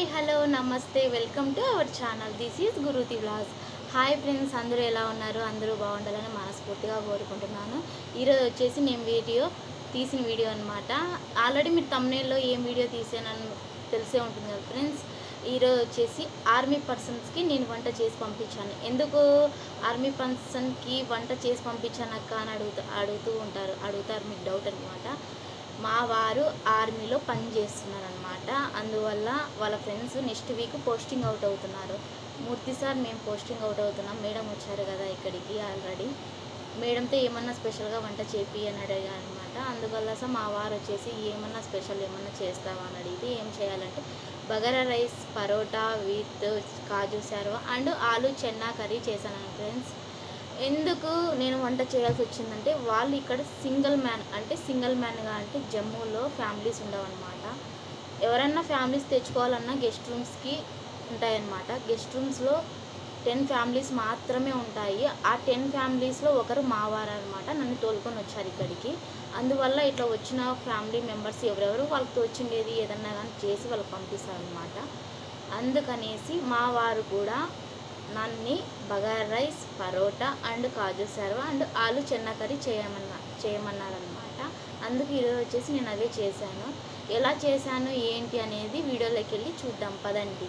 Hi hello నమస్తే welcome to our channel. This is Guruthi vlogs hi friends అందరూ ఎలా ఉన్నారు? అందరూ బాగుండాలని మనస్ఫూర్తిగా కోరుకుంటున్నాను. ఈరోజు వచ్చేసి నేను వీడియో తీసిన వీడియో అనమాట ఆల్రెడీ మీరు తమ్నేల్లో ఏం వీడియో తీసానని తెలిసే ఉంటుంది కదా ఫ్రెండ్స్ ఈరోజు వచ్చేసి ఆర్మీ పర్సన్స్కి నేను వంట చేసి పంపించాను. ఎందుకు ఆర్మీ పర్సన్కి వంట చేసి పంపించానక్క అని అడుగుతూ అడుగుతూ ఉంటారు అడుగుతారు మీకు డౌట్ అనమాట మా వారు ఆర్మీలో పని చేస్తున్నారనమాట అందువల్ల వాళ్ళ friends next week posting out అవుతున్నారు. మూర్తి సార్ మేము పోస్టింగ్ అవుట్ అవుతున్నాం. మేడం వచ్చారు కదా ఇక్కడికి ఆల్రెడీ. మేడంతో ఏమన్నా స్పెషల్గా వంట చేపి అని అడిగాను అనమాట అందువల్ల సార్ మా వారు వచ్చేసి ఏమన్నా స్పెషల్ ఏమన్నా చేస్తావా అని అడిగితే ఏం చేయాలంటే bagara rice parotta with kaju shorva and aloo Chenna curry చేశాను ఫ్రెండ్స్. ఎందుకు నేను వంట చేయాల్సి వచ్చిందంటే వాళ్ళు ఇక్కడ సింగిల్ మ్యాన్ అంటే సింగిల్ మ్యాన్గా అంటే జమ్మూలో ఫ్యామిలీస్ ఉండవన్నమాట. ఎవరన్నా ఫ్యామిలీస్ తెచ్చుకోవాలన్నా గెస్ట్ రూమ్స్కి ఉంటాయన్నమాట. గెస్ట్ రూమ్స్లో టెన్ ఫ్యామిలీస్ మాత్రమే ఉంటాయి. ఆ టెన్ ఫ్యామిలీస్లో ఒకరు మావారు అనమాట నన్ను తోలుకొని వచ్చారు ఇక్కడికి. అందువల్ల ఇట్లా వచ్చిన ఫ్యామిలీ మెంబర్స్ ఎవరెవరు వాళ్ళకి తోచిండేది ఏదన్నా కానీ చేసి వాళ్ళకి పంపిస్తారనమాట అందుకనేసి మా వారు కూడా నన్ను bagara rice parotta and kaju shorva and aloo Chenna curry చేయమన్నా చేయమన్నారనమాట అందుకు ఈరోజు వచ్చేసి నేను అదే చేశాను. ఎలా చేశాను ఏంటి అనేది వీడియోలోకి వెళ్ళి చూద్దాం. పదండి.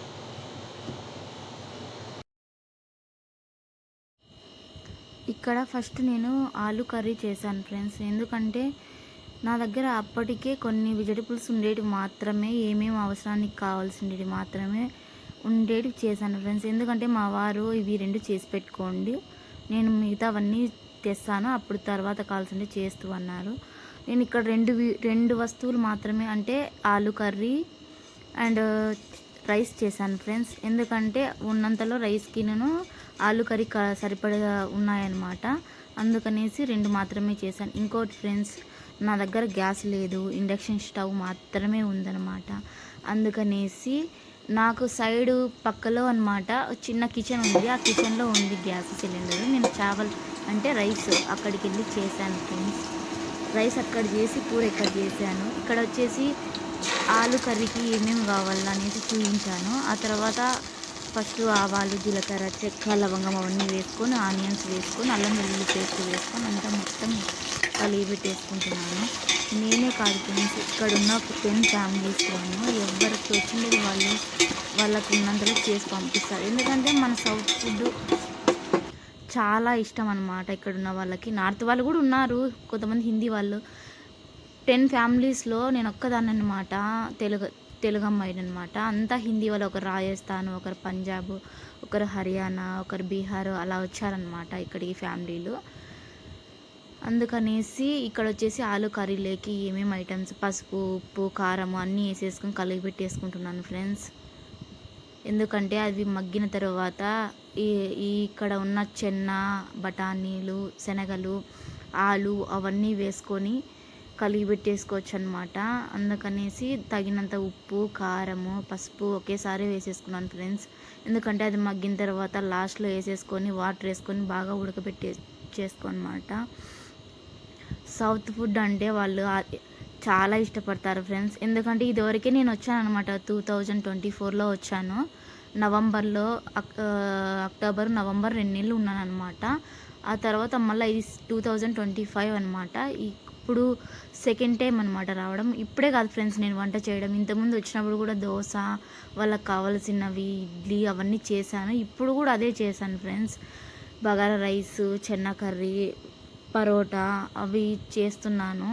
ఇక్కడ ఫస్ట్ నేను ఆలు కర్రీ చేశాను ఫ్రెండ్స్. ఎందుకంటే నా దగ్గర అప్పటికే కొన్ని వెజిటబుల్స్ ఉండేవి మాత్రమే ఏమేమి అవసరానికి కావాల్సినవి మాత్రమే ఉండేవి చేశాను ఫ్రెండ్స్. ఎందుకంటే మా వారు ఇవి రెండు చేసి పెట్టుకోండి. నేను మిగతావన్నీ తెస్తాను. అప్పుడు తర్వాత కావాల్సింది చేస్తూ అన్నారు. నేను ఇక్కడ రెండు రెండు వస్తువులు మాత్రమే అంటే ఆలు కర్రీ అండ్ రైస్ చేశాను ఫ్రెండ్స్. ఎందుకంటే ఉన్నంతలో రైస్కి నేను ఆలు కర్రీ క- సరిపడా ఉన్నాయన్నమాట. అందుకనేసి రెండు మాత్రమే చేశాను. ఇంకోటి ఫ్రెండ్స్ నా దగ్గర గ్యాస్ లేదు. ఇండక్షన్ స్టవ్ మాత్రమే ఉందన్నమాట. అందుకనేసి నాకు సైడు పక్కలో అనమాట చిన్న కిచెన్ ఉంది. ఆ కిచెన్లో ఉంది గ్యాస్ సిలిండర్. నేను చావల్ అంటే రైస్ అక్కడికి వెళ్ళి చేశాను ఫ్రెండ్స్ రైస్ అక్కడ చేసి కూర ఇక్కడ చేశాను. ఇక్కడ వచ్చేసి ఆలు కర్రీకి ఏమేమి కావాలనేసి చూపించాను. ఆ తర్వాత ఫస్ట్ ఆవాలు జీలకర్ర చెక్క లవంగం అవన్నీ వేసుకొని ఆనియన్స్ వేసుకొని అల్లం వెల్లుల్లి పేస్ట్ వేసుకొని అంతా మొత్తం కలిగి పెట్టేసుకుంటున్నాను నేనే కాదు ఫ్రెండ్స్ ఇక్కడ ఉన్న టెన్ టెన్ ఫ్యామిలీస్లోనూ ఎవరికి వచ్చింది వాళ్ళు వాళ్ళకు ఉన్నంతలో చేసి పంపిస్తారు. ఎందుకంటే మన సౌత్ ఫుడ్ చాలా ఇష్టం అనమాట ఇక్కడ ఉన్న వాళ్ళకి. నార్త్ వాళ్ళు కూడా ఉన్నారు కొంతమంది హిందీ వాళ్ళు. టెన్ ఫ్యామిలీస్లో నేను ఒక్కదాన్ని అనమాట తెలుగు తెలుగు అమ్మాయిని అనమాట అంతా హిందీ వాళ్ళు ఒకరు రాజస్థాన్ ఒకరు పంజాబ్ ఒకరు హర్యానా ఒకరు బీహార్ అలా వచ్చారనమాట ఇక్కడికి ఫ్యామిలీలు అందుకనేసి ఇక్కడ వచ్చేసి ఆలు కర్రీలోకి ఏమేమి ఐటమ్స్ పసుపు ఉప్పు కారం అన్నీ వేసేసుకొని కలిగి పెట్టేసుకుంటున్నాను ఫ్రెండ్స్. ఎందుకంటే అవి మగ్గిన తర్వాత ఈ ఈ ఇక్కడ ఉన్న చెన్న బఠానీలు శనగలు ఆలు అవన్నీ వేసుకొని కలిగి పెట్టేసుకోవచ్చు అనమాట అందుకనేసి తగినంత ఉప్పు కారము పసుపు ఒకేసారి వేసేసుకున్నాను ఫ్రెండ్స్. ఎందుకంటే అది మగ్గిన తర్వాత లాస్ట్లో వేసేసుకొని వాటర్ వేసుకొని బాగా ఉడకబెట్టే చేసుకోనమాట సౌత్ ఫుడ్ అంటే వాళ్ళు చాలా ఇష్టపడతారు ఫ్రెండ్స్. ఎందుకంటే ఇదివరకే నేను వచ్చాను అనమాట టూ థౌజండ్ ట్వంటీ ఫోర్లో వచ్చాను. నవంబర్లో అక్- అక్టోబర్ నవంబర్ రెండు నెలలు ఉన్నాను అనమాట ఆ తర్వాత మళ్ళీ ఇది టూ థౌజండ్ ట్వంటీ ఫైవ్ అనమాట ఇప్పుడు సెకండ్ టైం అనమాట రావడం. ఇప్పుడే కాదు ఫ్రెండ్స్ నేను వంట చేయడం. ఇంతకుముందు వచ్చినప్పుడు కూడా దోశ వాళ్ళకి కావాల్సినవి ఇడ్లీ అవన్నీ చేశాను. ఇప్పుడు కూడా అదే చేశాను friends. Bagara rice chana curry parotta అవి చేస్తున్నాను.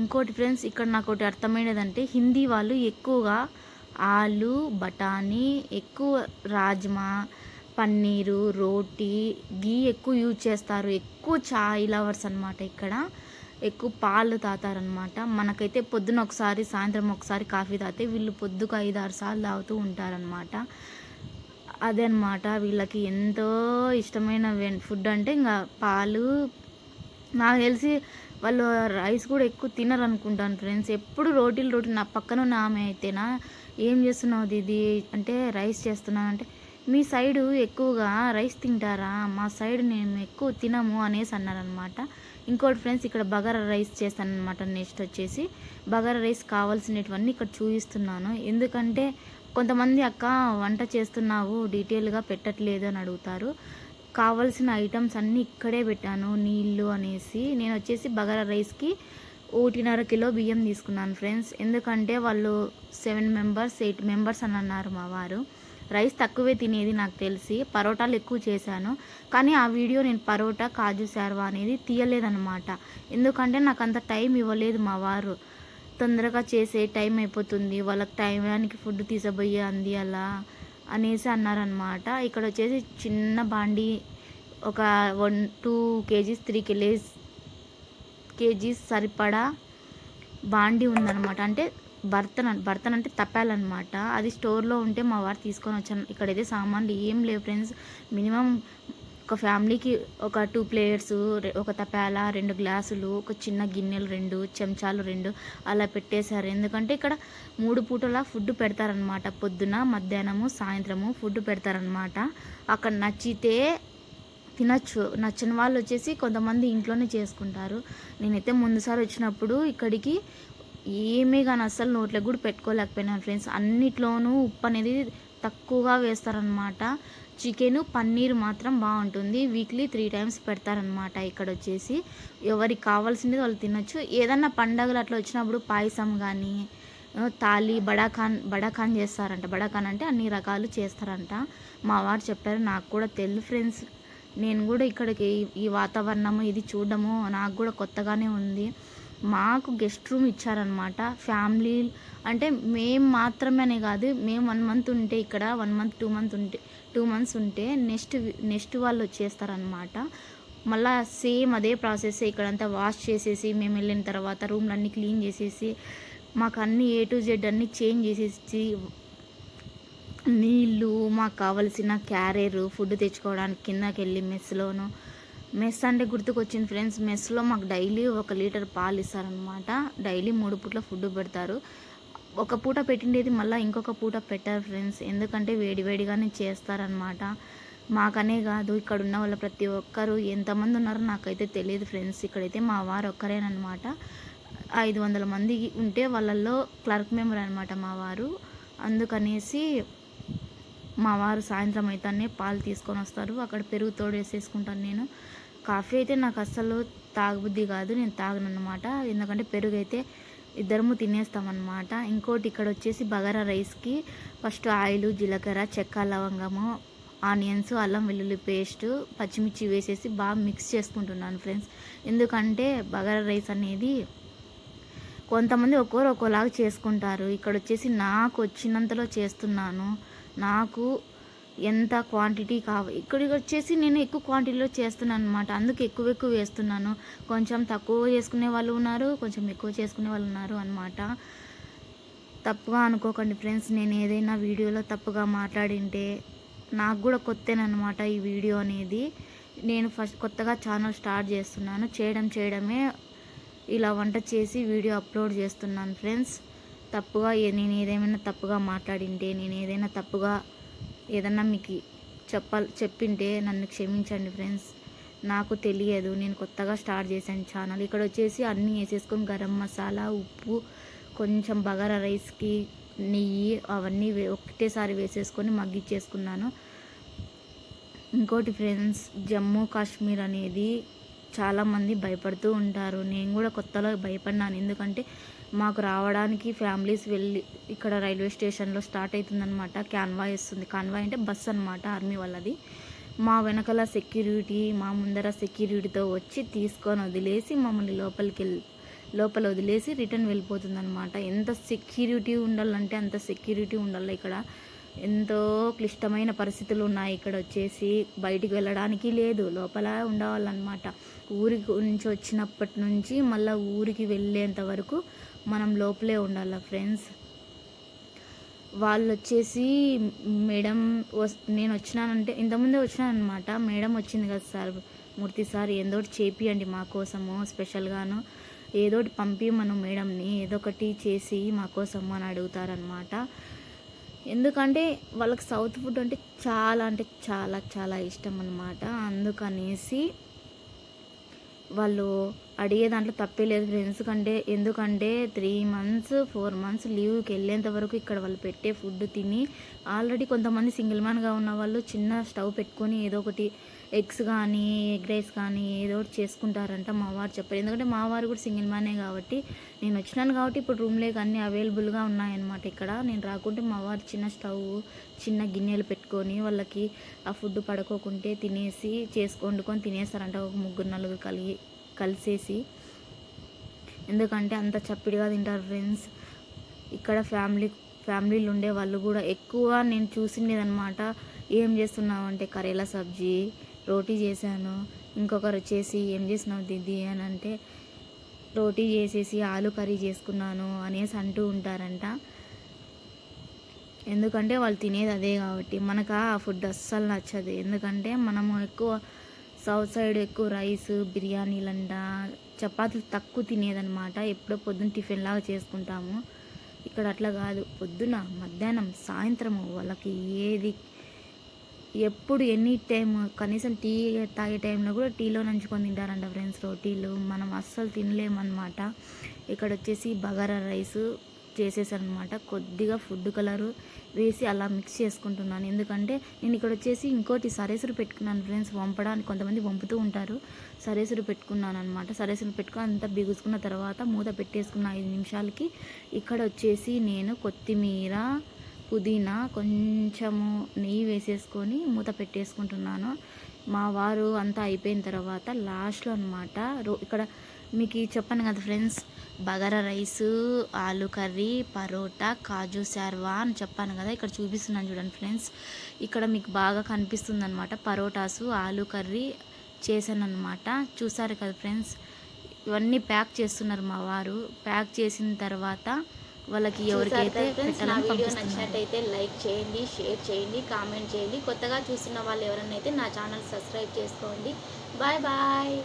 ఇంకోటి ఫ్రెండ్స్ ఇక్కడ నాకు ఒకటి అర్థమైనదంటే హిందీ వాళ్ళు ఎక్కువగా ఆలు బఠానీ ఎక్కువ రాజ్మా పన్నీరు రోటీ గీ ఎక్కువ యూజ్ చేస్తారు. ఎక్కువ చాయ్ లవర్స్ అనమాట ఇక్కడ. ఎక్కువ పాలు తాతారనమాట మనకైతే పొద్దున ఒకసారి సాయంత్రం ఒకసారి కాఫీ తాగితే వీళ్ళు పొద్దుకు ఐదు ఆరు సార్లు తాగుతూ ఉంటారనమాట అదే అనమాట వీళ్ళకి ఎంతో ఇష్టమైన ఫుడ్ అంటే ఇంకా పాలు నాకు తెలిసి వాళ్ళు రైస్ కూడా ఎక్కువ తినరు అనుకుంటాను ఫ్రెండ్స్. ఎప్పుడు రోటీలు రోటీ నా పక్కన ఉన్న ఆమె అయితేనా? ఏం చేస్తున్నావు దీది? అంటే రైస్ చేస్తున్నాను అంటే మీ సైడు ఎక్కువగా రైస్ తింటారా? మా సైడ్ మేము ఎక్కువ తినము అనేసి అన్నారనమాట. ఇంకోటి ఫ్రెండ్స్ ఇక్కడ బగారా రైస్ చేస్తాను అనమాట నెక్స్ట్ వచ్చేసి. బగారా రైస్ కావాల్సినటువన్నీ ఇక్కడ చూపిస్తున్నాను. ఎందుకంటే కొంతమంది అక్క వంట చేస్తున్నావు డీటెయిల్గా పెట్టట్లేదు అని అడుగుతారు. కావాల్సిన ఐటమ్స్ అన్నీ ఇక్కడే పెట్టాను నీళ్ళు అనేసి. నేను వచ్చేసి బగారా రైస్కి ఒకటిన్నర కిలో బియ్యం తీసుకున్నాను ఫ్రెండ్స్. ఎందుకంటే వాళ్ళు సెవెన్ మెంబర్స్ ఎయిట్ మెంబర్స్ అని అన్నారు మా వారు. రైస్ తక్కువే తినేది నాకు తెలిసి. పరోటాలు ఎక్కువ చేశాను. కానీ ఆ వీడియో నేను పరోటా కాజు శార్వా అనేది తీయలేదన్నమాట. ఎందుకంటే నాకు అంత టైం ఇవ్వలేదు మా వారు. తొందరగా చేసే టైం అయిపోతుంది. వాళ్ళకి టైంకి ఫుడ్ తీసబోయే అంది అలా. అనేసి అన్నారనమాట ఇక్కడ వచ్చేసి చిన్న బాండి ఒక one two kgs three kgs kgs సరిపడా బాండి ఉందన్నమాట. అంటే బర్తన్ బర్తన్ అంటే తప్పాలన్నమాట. అది స్టోర్లో ఉంటే మా వారు తీసుకొని వచ్చాను ఇక్కడైతే సామాన్లు ఏం లేవు ఫ్రెండ్స్. మినిమం ఒక ఫ్యామిలీకి ఒక టూ ప్లేయర్స్ ఒక తపాల రెండు గ్లాసులు ఒక చిన్న గిన్నెలు రెండు చెంచాలు రెండు అలా పెట్టేశారు. ఎందుకంటే ఇక్కడ మూడు పూటలా ఫుడ్ పెడతారనమాట పొద్దున మధ్యాహ్నము సాయంత్రము ఫుడ్ పెడతారనమాట అక్కడ నచ్చితే తినచ్చు. నచ్చని వాళ్ళు వచ్చేసి కొంతమంది ఇంట్లోనే చేసుకుంటారు. నేనైతే ముందుసారి వచ్చినప్పుడు ఇక్కడికి ఏమీ కానీ అస్సలు నోట్లో కూడా పెట్టుకోలేకపోయినాను ఫ్రెండ్స్. అన్నిట్లోనూ ఉప్పు అనేది తక్కువగా వేస్తారనమాట చికెను పన్నీర్ మాత్రం బాగుంటుంది. వీక్లీ త్రీ టైమ్స్ పెడతారనమాట ఇక్కడ వచ్చేసి ఎవరికి కావాల్సింది వాళ్ళు తినొచ్చు. ఏదన్నా పండగలు అట్లా వచ్చినప్పుడు పాయసం కానీ తాలి బడాఖాన్ బడాఖాన్ చేస్తారంట. బడాఖాన్ అంటే అన్ని రకాలు చేస్తారంట. మా వారు చెప్పారు నాకు కూడా తెలుసు ఫ్రెండ్స్. నేను కూడా ఇక్కడికి ఈ వాతావరణము ఇది చూడడము నాకు కూడా కొత్తగానే ఉంది. మాకు గెస్ట్ రూమ్ ఇచ్చారనమాట ఫ్యామిలీ అంటే మేము మాత్రమేనే కాదు మేము వన్ మంత్ ఉంటే ఇక్కడ వన్ మంత్ టూ మంత్ ఉంటే టూ మంత్స్ ఉంటే నెక్స్ట్ నెక్స్ట్ వాళ్ళు వచ్చేస్తారనమాట మళ్ళీ సేమ్ అదే ప్రాసెస్ ఇక్కడంతా వాష్ చేసేసి మేము వెళ్ళిన తర్వాత రూమ్లన్నీ క్లీన్ చేసేసి మాకు అన్ని ఏ టు జెడ్ అన్నీ చేంజ్ చేసేసి నీళ్ళు మాకు కావలసిన క్యారియర్ ఫుడ్ తెచ్చుకోవడానికి కిందకి వెళ్ళి మెస్లోను మెస్ అంటే గుర్తుకొచ్చింది ఫ్రెండ్స్. మెస్లో మాకు డైలీ ఒక లీటర్ పాలు ఇస్తారనమాట డైలీ మూడు పూట్ల ఫుడ్ పెడతారు. ఒక పూట పెట్టిండేది మళ్ళీ ఇంకొక పూట పెట్టారు ఫ్రెండ్స్. ఎందుకంటే వేడివేడిగానే చేస్తారనమాట మాకనే కాదు ఇక్కడ ఉన్న వాళ్ళ ప్రతి ఒక్కరు ఎంతమంది ఉన్నారో నాకైతే తెలియదు ఫ్రెండ్స్. ఇక్కడైతే మా వారు ఒక్కరేనమాట ఐదు వందల మంది ఉంటే వాళ్ళల్లో క్లర్క్ మెంబర్ అనమాట మా వారు. అందుకనేసి మా వారు సాయంత్రం అయితేనే పాలు తీసుకొని వస్తారు. అక్కడ పెరుగు తోడు వేసేసుకుంటాను నేను. కాఫీ అయితే నాకు అస్సలు తాగబుద్ధి కాదు నేను తాగను అనమాట ఎందుకంటే పెరుగు అయితే ఇద్దరము తినేస్తామన్నమాట. ఇంకోటి ఇక్కడ వచ్చేసి బగారా రైస్కి ఫస్ట్ ఆయిల్ జీలకర్ర చెక్క లవంగము ఆనియన్స్ అల్లం వెల్లుల్లి పేస్ట్ పచ్చిమిర్చి వేసేసి బాగా మిక్స్ చేసుకుంటున్నాను ఫ్రెండ్స్. ఎందుకంటే బగారా రైస్ అనేది కొంతమంది ఒక్కొరు ఒక్కోలాగా చేసుకుంటారు. ఇక్కడ వచ్చేసి నాకు వచ్చినంతలో చేస్తున్నాను. నాకు ఎంత క్వాంటిటీ కావ ఇక్కడికి వచ్చేసి నేను ఎక్కువ క్వాంటిటీలో చేస్తున్నాను అనమాట అందుకు ఎక్కువ ఎక్కువ వేస్తున్నాను. కొంచెం తక్కువ చేసుకునే వాళ్ళు ఉన్నారు కొంచెం ఎక్కువ చేసుకునే వాళ్ళు ఉన్నారు అనమాట తప్పుగా అనుకోకండి ఫ్రెండ్స్ నేను ఏదైనా వీడియోలో తప్పుగా మాట్లాడింటే నాకు కూడా కొత్తనమాట ఈ వీడియో అనేది. నేను ఫస్ట్ కొత్తగా ఛానల్ స్టార్ట్ చేస్తున్నాను. చేయడం చేయడమే ఇలా వంట చేసి వీడియో అప్లోడ్ చేస్తున్నాను ఫ్రెండ్స్ తప్పుగా నేను ఏదేమైనా తప్పుగా మాట్లాడింటే నేను ఏదైనా తప్పుగా ఏదన్నా మీకు చెప్పాలి చెప్పింటే నన్ను క్షమించండి ఫ్రెండ్స్. నాకు తెలియదు. నేను కొత్తగా స్టార్ట్ చేశాను ఛానల్. ఇక్కడ వచ్చేసి అన్నీ వేసేసుకొని గరం మసాలా ఉప్పు కొంచెం బగారా రైస్కి నెయ్యి అవన్నీ ఒకటేసారి వేసేసుకొని మగ్గిచ్చేసుకున్నాను. ఇంకోటి ఫ్రెండ్స్ జమ్మూ కాశ్మీర్ అనేది చాలామంది భయపడుతూ ఉంటారు. నేను కూడా కొత్తలో భయపడినాను ఎందుకంటే మాకు రావడానికి ఫ్యామిలీస్ వెళ్ళి ఇక్కడ రైల్వే స్టేషన్లో స్టార్ట్ అవుతుందనమాట క్యాన్వాయ్ వస్తుంది. కాన్వాయ్ అంటే బస్ అనమాట ఆర్మీ వాళ్ళది. మా వెనకాల సెక్యూరిటీ మా ముందర సెక్యూరిటీతో వచ్చి తీసుకొని వదిలేసి మమ్మల్ని లోపలికి వెళ్ళి లోపల వదిలేసి రిటర్న్ వెళ్ళిపోతుందనమాట ఎంత సెక్యూరిటీ ఉండాలంటే అంత సెక్యూరిటీ ఉండాలి ఇక్కడ. ఎంతో క్లిష్టమైన పరిస్థితులు ఉన్నాయి ఇక్కడ వచ్చేసి. బయటికి వెళ్ళడానికి లేదు లోపల ఉండవాలన్నమాట. ఊరికి నుంచి వచ్చినప్పటి నుంచి మళ్ళీ ఊరికి వెళ్ళేంత వరకు మనం లోపలే ఉండాలి ఫ్రెండ్స్? వాళ్ళు వచ్చేసి మేడం వస్ నేను వచ్చినానంటే ఇంతకుముందే వచ్చినానమాట మేడం వచ్చింది కదా సార్ మూర్తి సార్ ఏదో ఒకటి చేపియండి మా కోసము స్పెషల్గాను. ఏదో ఒకటి పంపి మనం మేడంని ఏదో ఒకటి చేసి మా కోసము అని అడుగుతారనమాట ఎందుకంటే వాళ్ళకి సౌత్ ఫుడ్ అంటే చాలా అంటే చాలా చాలా ఇష్టం అనమాట అందుకనేసి వాళ్ళు అడిగే దాంట్లో తప్పే లేదు ఫ్రెండ్స్ కంటే. ఎందుకంటే త్రీ మంత్స్ ఫోర్ మంత్స్ లీవ్కి వెళ్ళేంత వరకు ఇక్కడ వాళ్ళు పెట్టే ఫుడ్ తిని ఆల్రెడీ కొంతమంది సింగిల్ మ్యాన్గా ఉన్న వాళ్ళు చిన్న స్టవ్ పెట్టుకొని ఏదో ఒకటి ఎగ్స్ కానీ ఎగ్ రైస్ కానీ ఏదో ఒకటి చేసుకుంటారంట మా వారు చెప్పారు. ఎందుకంటే మా వారు కూడా సింగిల్ మ్యానే కాబట్టి నేను వచ్చినాను కాబట్టి ఇప్పుడు రూమ్ అన్నీ అవైలబుల్గా ఉన్నాయన్నమాట ఇక్కడ. నేను రాకుంటే మా వారు చిన్న స్టవ్ చిన్న గిన్నెలు పెట్టుకొని వాళ్ళకి ఆ ఫుడ్ పడుకోకుంటే తినేసి చేసుకొండుకొని వండుకొని తినేస్తారంట ఒక ముగ్గురు నలుగురు కలిగి కలిసేసి. ఎందుకంటే అంత చప్పిడిగా తింటారు ఫ్రెండ్స్ ఇక్కడ ఫ్యామిలీ ఫ్యామిలీలు ఉండే వాళ్ళు కూడా ఎక్కువ నేను చూసిండేదనమాట ఏం చేస్తున్నావు అంటే కరేలా సబ్జీ రోటీ చేశాను. ఇంకొకరు వచ్చేసి ఏం చేసినావు దిది అని అంటే రోటీ చేసేసి ఆలు కర్రీ చేసుకున్నాను అనేసి అంటూ ఉంటారంట. ఎందుకంటే వాళ్ళు తినేది అదే కాబట్టి మనకు ఆ ఫుడ్ అస్సలు నచ్చదు. ఎందుకంటే మనము ఎక్కువ సౌత్ సైడ్ ఎక్కువ రైస్ బిర్యానీలంట చపాతీలు తక్కువ తినేదన్నమాట. ఎప్పుడో పొద్దున్న టిఫిన్ లాగా చేసుకుంటాము. ఇక్కడ అట్లా కాదు. పొద్దున మధ్యాహ్నం సాయంత్రము వాళ్ళకి ఏది ఎప్పుడు ఎనీ టైం కనీసం టీ తాగే టైంలో కూడా టీలో నంచుకొని తింటారంట ఫ్రెండ్స్. రోటీలు మనం అస్సలు తినలేమన్నమాట. ఇక్కడ వచ్చేసి బగారా రైస్ చేసేసానమాట కొద్దిగా ఫుడ్ కలరు వేసి అలా మిక్స్ చేసుకుంటున్నాను. ఎందుకంటే నేను ఇక్కడ వచ్చేసి ఇంకోటి సరేసురు పెట్టుకున్నాను ఫ్రెండ్స్. వంపడానికి కొంతమంది వంపుతూ ఉంటారు. సరేసురు పెట్టుకున్నాను అనమాట సరేసురు పెట్టుకుని అంతా బిగుసుకున్న తర్వాత మూత పెట్టేసుకున్న ఐదు నిమిషాలకి ఇక్కడ వచ్చేసి నేను కొత్తిమీర పుదీనా కొంచెము నెయ్యి వేసేసుకొని మూత పెట్టేసుకుంటున్నాను. మా వారు అంతా అయిపోయిన తర్వాత లాస్ట్లో అనమాట రో ఇక్కడ మీకు చెప్పాను కదా friends bagara rice aloo curry parotta kaju shorva అని చెప్పాను కదా ఇక్కడ చూపిస్తున్నాను చూడండి ఫ్రెండ్స్. ఇక్కడ మీకు బాగా కనిపిస్తుంది అనమాట పరోటాసు ఆలు కర్రీ చేశాను అనమాట చూసారు కదా ఫ్రెండ్స్ ఇవన్నీ ప్యాక్ చేస్తున్నారు మా వారు. ప్యాక్ చేసిన తర్వాత వాళ్ళకి ఎవరికైతే. నచ్చినట్టయితే లైక్ చేయండి షేర్ చేయండి కామెంట్ చేయండి. కొత్తగా చూస్తున్న వాళ్ళు ఎవరైనా అయితే నా ఛానల్ సబ్స్క్రైబ్ చేసుకోండి. Bye bye.